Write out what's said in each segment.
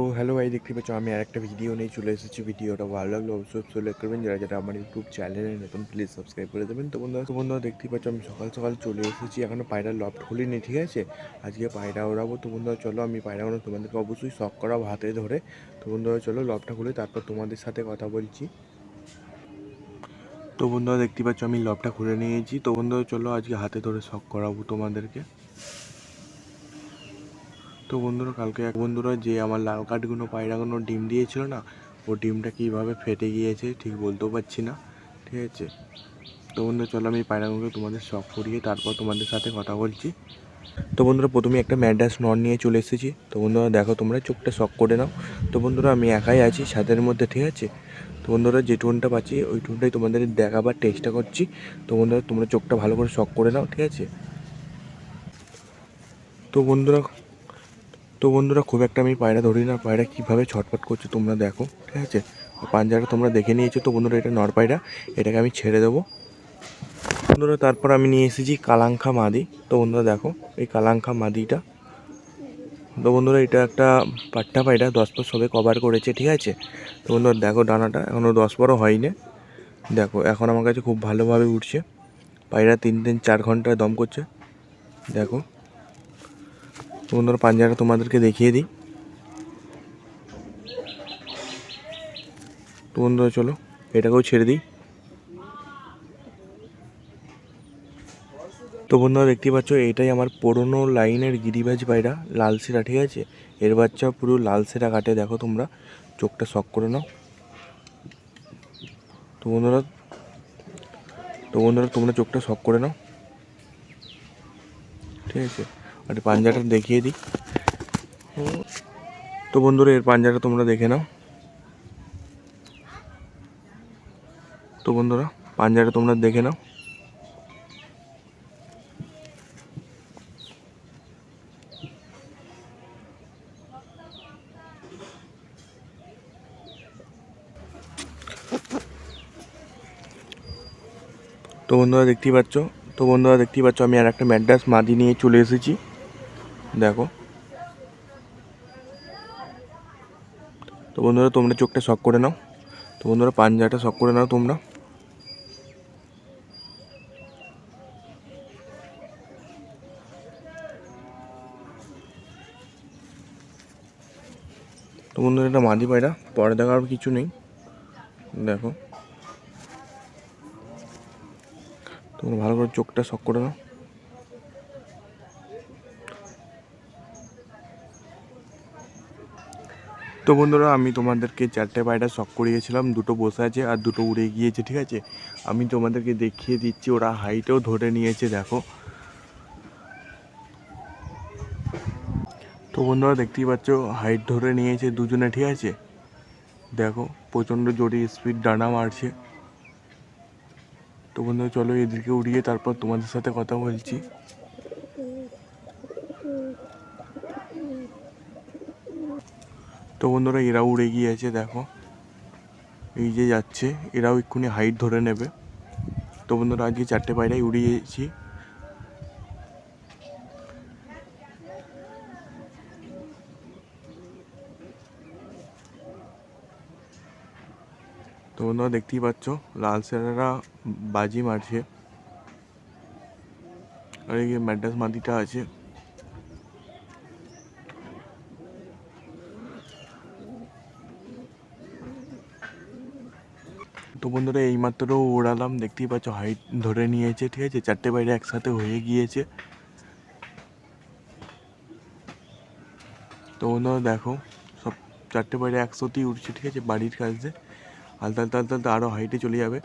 ও hello ভাই দেখতে পাচ্ছ, আমি আর একটা ভিডিও নিয়ে চলে এসেছি। ভিডিওটা ভালো লাগল অবশ্যই লাইক করবেন। যারা যারা আমার ইউটিউব চ্যানেলে নতুন প্লিজ সাবস্ক্রাইব করে দেবেন। তো বন্ধুরা তো বন্ধুরা, দেখতেই পাচ্ছ, আমি সকাল সকাল চলে এসেছি। এখনও পায়রা লফট খুলিনি ঠিক আছে? আজকে পায়রা ওড়াবো। তো বন্ধুরা, চলো আমি পায়রাগুলো তোমাদেরকে অবশ্যই শখ করাবো হাতে ধরে। তো বন্ধুরা, চলো লফটা খুলে তারপর তোমাদের সাথে কথা বলছি। তো বন্ধুরা দেখতে পাচ্ছ, আমি লবটা খুলে নিয়েছি। তো বন্ধুরা, চলো আজকে হাতে ধরে শখ করাবো তোমাদেরকে। তো বন্ধুরা, কালকে এক বন্ধুরা যে আমার লাল কাঠগুলো পায়রাগুলো ডিম দিয়েছিল না, ও ডিমটা কীভাবে ফেটে গিয়েছে ঠিক বলতেও পারছি না, ঠিক আছে? তো বন্ধুরা, চলো আমি পায়রাগুলোকে তোমাদের শখ করিয়ে তারপর তোমাদের সাথে কথা বলছি। তো বন্ধুরা, প্রথমে একটা ম্যাডাস নন নিয়ে চলে এসেছি। তো বন্ধুরা, দেখো তোমরা, চোখটা শখ করে নাও। তো বন্ধুরা, আমি একাই আছি ছাদের মধ্যে, ঠিক আছে? তো বন্ধুরা, যে টোনটা পাচ্ছি, ওই টোনটাই তোমাদের দেখাবার চেষ্টা করছি। তো বন্ধুরা, তোমরা চোখটা ভালো করে শখ করে নাও, ঠিক আছে? তো বন্ধুরা তো বন্ধুরা, খুব একটা আমি পায়রা ধরি না। পায়রা কীভাবে ছটফট করছে তোমরা দেখো, ঠিক আছে? পাঞ্জাটা তোমরা দেখে নিয়েছো তো বন্ধুরা, এটা নর পায়রা। এটাকে আমি ছেড়ে দেবো। বন্ধুরা, তারপর আমি নিয়ে এসেছি কালাঙ্খা মাদি। তো বন্ধুরা, দেখো এই কালাঙ্খা মাদিটা। তো বন্ধুরা, এটা একটা পাট্টা পায়রা, দশ পর সবে কভার করেছে, ঠিক আছে? তো বন্ধুরা, দেখো ডানাটা এখনও দশ পরও হয়নি। দেখো, এখন আমার কাছে খুব ভালোভাবে উঠছে। পায়রা তিন তিন চার ঘন্টায় দম করছে। দেখো। বন্ধুরা পাঞ্জাটা তোমাদেরকে দেখিয়ে দিই। তো বন্ধুরা, চলো, এটাকেও ছেড়ে দিই। তো বন্ধুরা দেখতে পাচ্ছ, এটাই আমার পুরনো লাইনের গিরিবাজ পায়রা, লাল সেরা, ঠিক আছে? এর বাচ্চা পুরো লাল সেরা কাটে, দেখো তোমরা। চোখটা শখ করে নাও। তো বন্ধুরা তো বন্ধুরা, তোমরা চোখটা শখ করে নাও। ঠিক আছে? আর পাঞ্জাটা দেখিয়ে দিই। তো বন্ধুরা, এর পাঞ্জাটা তোমরা দেখে নাও। তো বন্ধুরা, পাঞ্জাটা তোমরা দেখে নাও। তো বন্ধুরা, দেখতেই পাচ্ছ? তো বন্ধুরা, দেখতেই পাচ্ছ, আমি আর একটা ম্যাড্রাস মাদি নিয়ে চলে এসেছি। দেখো। তো বন্ধুরা, তোমরা চোখটা শখ করে নাও। তো বন্ধুরা, পাঞ্জাটা শখ করে নাও তোমরা। তো বন্ধুরা, এটা মাদি পায়রা, পরে দেখার কিছু নেই। দেখো। তোমরা ভালো করে চোখটা শখ করে নাও। তো বন্ধুরা, আমি তোমাদেরকে চারটে পায়রা শখ করিয়েছিলাম। দুটো বসে আছে আর দুটো উড়ে গিয়েছে, ঠিক আছে? আমি তোমাদেরকে দেখিয়ে দিচ্ছি, ওরা হাইটেও ধরে নিয়েছে, দেখো। তো বন্ধুরা, দেখতেই পাচ্ছ, হাইট ধরে নিয়েছে দুজনে, ঠিক আছে? দেখো, প্রচণ্ড জোরে স্পিড ডানা মারছে। তো বন্ধুরা, চলো এদেরকে উড়িয়ে তারপর তোমাদের সাথে কথা বলছি। বন্ধুরা এরা উড়ে গিয়েছে, দেখো। এই যে যাচ্ছে, এরাও এক্ষুনি হাইট ধরে নেবে। তো বন্ধুরা, আজকে চারটে পায়রাই উড়িয়েছি। তো বন্ধুরা, দেখতেই পাচ্ছ, লাল সেরারা বাজি মারছে। আর এই ম্যাড্রাস মাদিটা আছে। তো বন্ধুরা, এইমাত্র ওড়ালাম দেখতেই পাচ্ছ হাইট ধরে নিয়েছে, ঠিক আছে? চারটে বাইরে একসাথে হয়ে গিয়েছে। তো বন্ধুরা, দেখো, সব চারটে বাইরে একসাথেই উঠছে ঠিক আছে? বাড়ির কাছে আলতা আলতা আলতা আলতা আরও হাইটে চলে যাবে।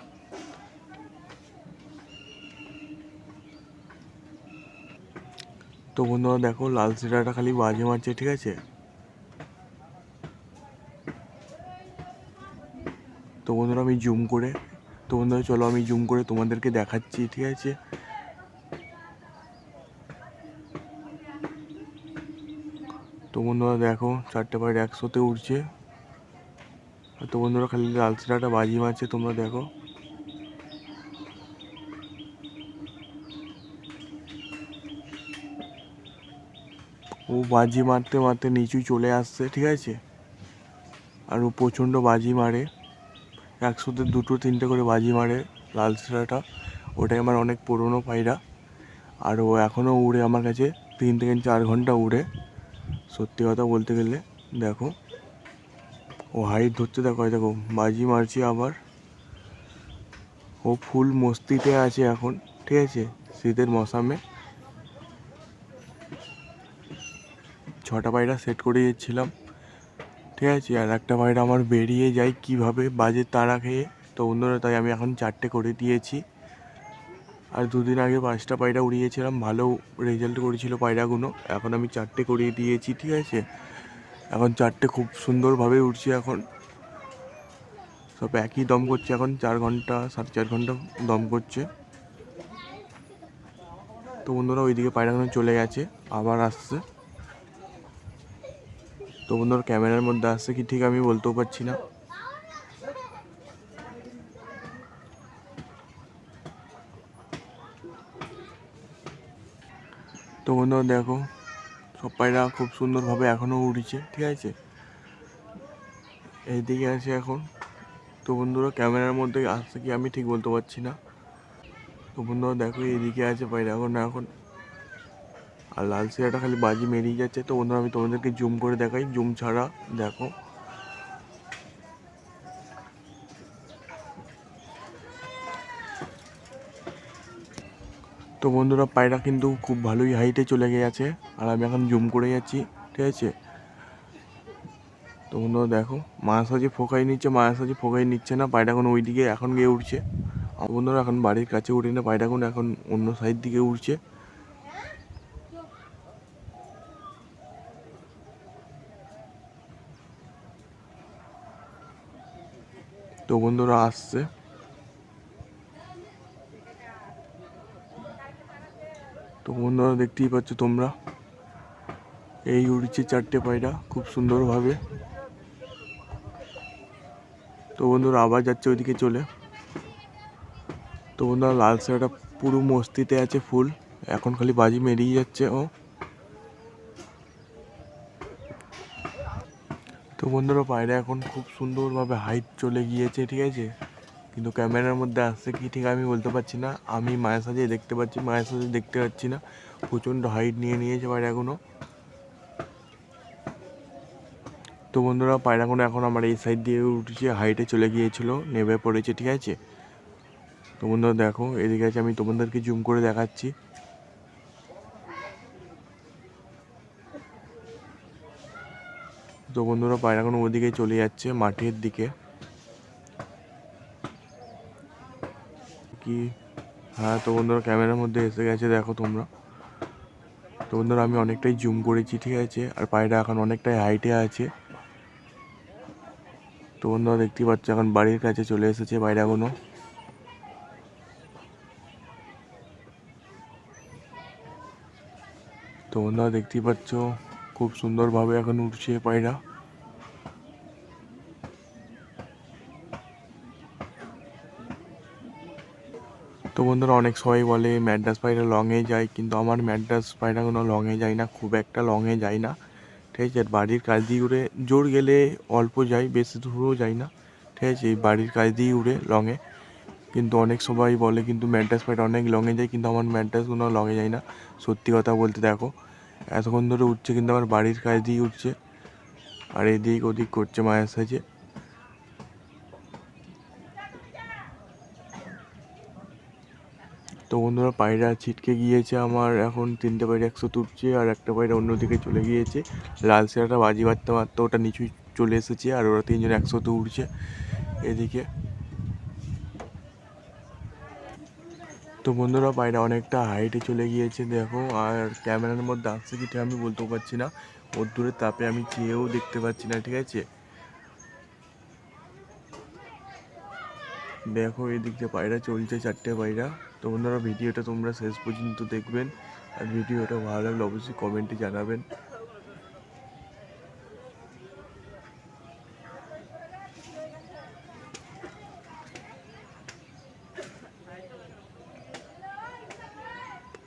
তো বন্ধুরা, দেখো, লাল সিরাটা খালি বাজে মারছে, ঠিক আছে? তো বন্ধুরা আমি জুম করে, তো বন্ধুরা চলো আমি জুম করে তোমাদেরকে দেখাচ্ছি, ঠিক আছে? তো বন্ধুরা দেখো, চারটে পায়ের একশোতে উঠছে। আর তো বন্ধুরা খালি লাল সিরাটা বাজি মারছে, তোমরা দেখো। ও বাজি মারতে মারতে নিচুই চলে আসছে, ঠিক আছে? আর ও প্রচণ্ড বাজি মারে। একশোতে দুটো, তিনটে করে বাজি মারে লাল সিরাটা ওটাই আমার অনেক পুরনো পায়রা। আর ও এখনও উড়ে আমার কাছে তিন থেকে চার ঘণ্টা উড়ে। সত্যি কথা বলতে গেলে, দেখো। ও হাইট ধরতে দেখো দেখো, বাজি মারছি আবার। ও ফুল মস্তিতে আছে এখন, ঠিক আছে, শীতের মশামে ছটা পায়রা সেট করে দিচ্ছিলাম ঠিক আছে, আর একটা পায়রা আমার বেরিয়ে যায় কীভাবে বাজে তাড়া খেয়ে। তো অন্যরা তাই আমি এখন চারটে করে দিয়েছি। আর দুদিন আগে পাঁচটা পায়রা উড়িয়েছিলাম, ভালো রেজাল্ট করেছিল পায়রাগুলো। এখন আমি চারটে করিয়ে দিয়েছি, ঠিক আছে? এখন চারটে খুব সুন্দরভাবে উঠছে এখন। সব একই দম করছে এখন, চার ঘণ্টা, সাড়ে চার ঘণ্টা দম করছে। তো বন্ধুরা, ওইদিকে পায়রাগুলো চলে গেছে, আবার আসছে। তো বন্ধুরা ক্যামেরার মধ্যে আসছে কি ঠিক আমি বলতেও পারছি না। তো বন্ধুরা দেখো, সব পায়রা খুব সুন্দরভাবে এখনও উড়ছে, ঠিক আছে? এইদিকে আছে এখন। তো বন্ধুরা ক্যামেরার মধ্যে আসছে কি আমি ঠিক বলতে পারছি না। তো বন্ধুরা দেখো এইদিকে আছে পায়রা, এখন এখন আর লাল সিরাটা খালি বাজি মেরিয়ে যাচ্ছে। তো বন্ধুরা, আমি তোমাদেরকে জুম করে দেখাই। জুম ছাড়া দেখো। তো বন্ধুরা, পায়রা কিন্তু খুব ভালোই হাইটে চলে গেছে। আর আমি এখন জুম করে যাচ্ছি, ঠিক আছে? তো বন্ধুরা, দেখো মায়াসাজি ফোকাই নিচ্ছে মায়াসাজি ফোকাই নিচ্ছে না। পায়রা এখন ওইদিকে, এখন গিয়ে উঠছে। আর বন্ধুরা, এখন বাড়ির কাছে উঠে না, পায়রা এখন অন্য সাইড দিকে উঠছে। তো বন্ধুরা আসছে। তো বন্ধুরা দেখতেই পাচ্ছ তোমরা, এই উড়ছে চারটে পায়রা খুব সুন্দরভাবে। তো বন্ধুরা আবার যাচ্ছে ওইদিকে চলে। তো বন্ধুরা লাল শাড়িটা পুরো মস্তিতে আছে ফুল, এখন খালি বাজি মেরিয়ে যাচ্ছে ও। তো বন্ধুরা পায়রা এখন খুব সুন্দরভাবে হাইট চলে গিয়েছে, ঠিক আছে? কিন্তু ক্যামেরার মধ্যে আসছে কি ঠিক আমি বলতে পারছি না। আমি মায়ের সাথে দেখতে পাচ্ছি, মায়ের সাথে দেখতে পাচ্ছি না। প্রচণ্ড হাইট নিয়ে নিয়েছে পায়রাগুলো তো বন্ধুরা পায়রাগুলো এখন আমার এই সাইড দিয়ে উঠেছে হাইটে চলে গিয়েছিল নেমে পড়েছে, ঠিক আছে? তো বন্ধুরা, দেখো, এদিকে আছে, আমি তোমাদেরকে জুম করে দেখাচ্ছি। তো বন্ধুরা পায়রাগুলো ওদিকে চলে যাচ্ছে, মাঠের দিকে। কি? হ্যাঁ তো বন্ধুরা ক্যামেরার মধ্যে এসে গেছে, দেখো তোমরা। তো বন্ধুরা আমি অনেকটাই জুম করেছি, ঠিক আছে? আর পায়রা এখন অনেকটাই হাইটে আছে। তো বন্ধুরা দেখতেই পাচ্ছ, এখন বাড়ির কাছে চলে এসেছে পায়রাগুলো। তো বন্ধুরা দেখতেই পাচ্ছ খুব সুন্দরভাবে এখন উঠছে পায়রা। তো বন্ধুরা, অনেক সবাই বলে ম্যাড্রাস পায়রা লংয়ে যায়, কিন্তু আমার ম্যাড্রাস পায়রা কোনো লংয়ে যায় না, খুব একটা লংয়ে যায় না। ঠিক আছে, বাড়ির কাজ দিয়ে উড়ে জোর গেলে অল্প যাই বেশি দূরও যাই না। ঠিক আছে বাড়ির কাজ দিয়ে উড়ে লংয়ে কিন্তু অনেক সবাই বলে, কিন্তু ম্যাড্রাস পায়রা অনেক লংয়ে যায়, কিন্তু আমার ম্যাড্রাসগুলো লংয়ে যায় না। সত্যি কথা বলতে দেখো এতক্ষণ ধরে উঠছে কিন্তু আমার বাড়ির কাজ দিয়ে উঠছে। আর এদিক ওদিক করছে মায়ের সাথে তো বন্ধুরা, পায়রা ছিটকে গিয়েছে আমার। এখন তিনটে পায়রা একশো তুলছে আর একটা পায়রা অন্যদিকে চলে গিয়েছে। লাল সেরাটা বাজি মারতে মারতে ওটা নিচুই চলে এসেছে আর ওরা তিনজন একশোতে উঠছে এদিকে। তো বন্ধুরা পায়রা অনেকটা হাইটে চলে গিয়েছে, দেখো। আর ক্যামেরার মধ্যে আসছে কি আমি বলতেও পারছি না। ওর দূরের তাপে আমি চেয়েও দেখতে পাচ্ছি না, ঠিক আছে? দেখো, এদিক দিয়ে পায়রা চলছে, চারটে পায়রা। তো বন্ধুরা, ভিডিওটা তোমরা শেষ পর্যন্ত দেখবেন। আর ভিডিওটা ভালো লাগলে অবশ্যই কমেন্টে জানাবেন।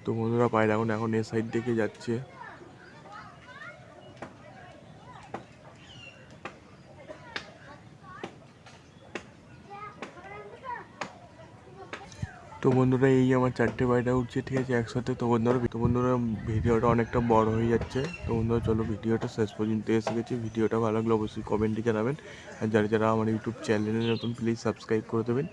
তো বন্ধুরা পায়ে দেখুন, এখন এ সাইড থেকে যাচ্ছে। তো বন্ধুরা, এই আমার চারটে পায়রা উঠছে, ঠিক আছে, একসাথে। তো বন্ধুরা তো বন্ধুরা, ভিডিওটা অনেকটা বড় হয়ে যাচ্ছে। তো বন্ধুরা, চলো ভিডিওটা শেষ পর্যন্ত এসে গেছি। ভিডিওটা ভালো লাগলে অবশ্যই কমেন্টে জানাবেন। আর যারা যারা আমার ইউটিউব চ্যানেলে নতুন প্লিজ সাবস্ক্রাইব করে দেবেন।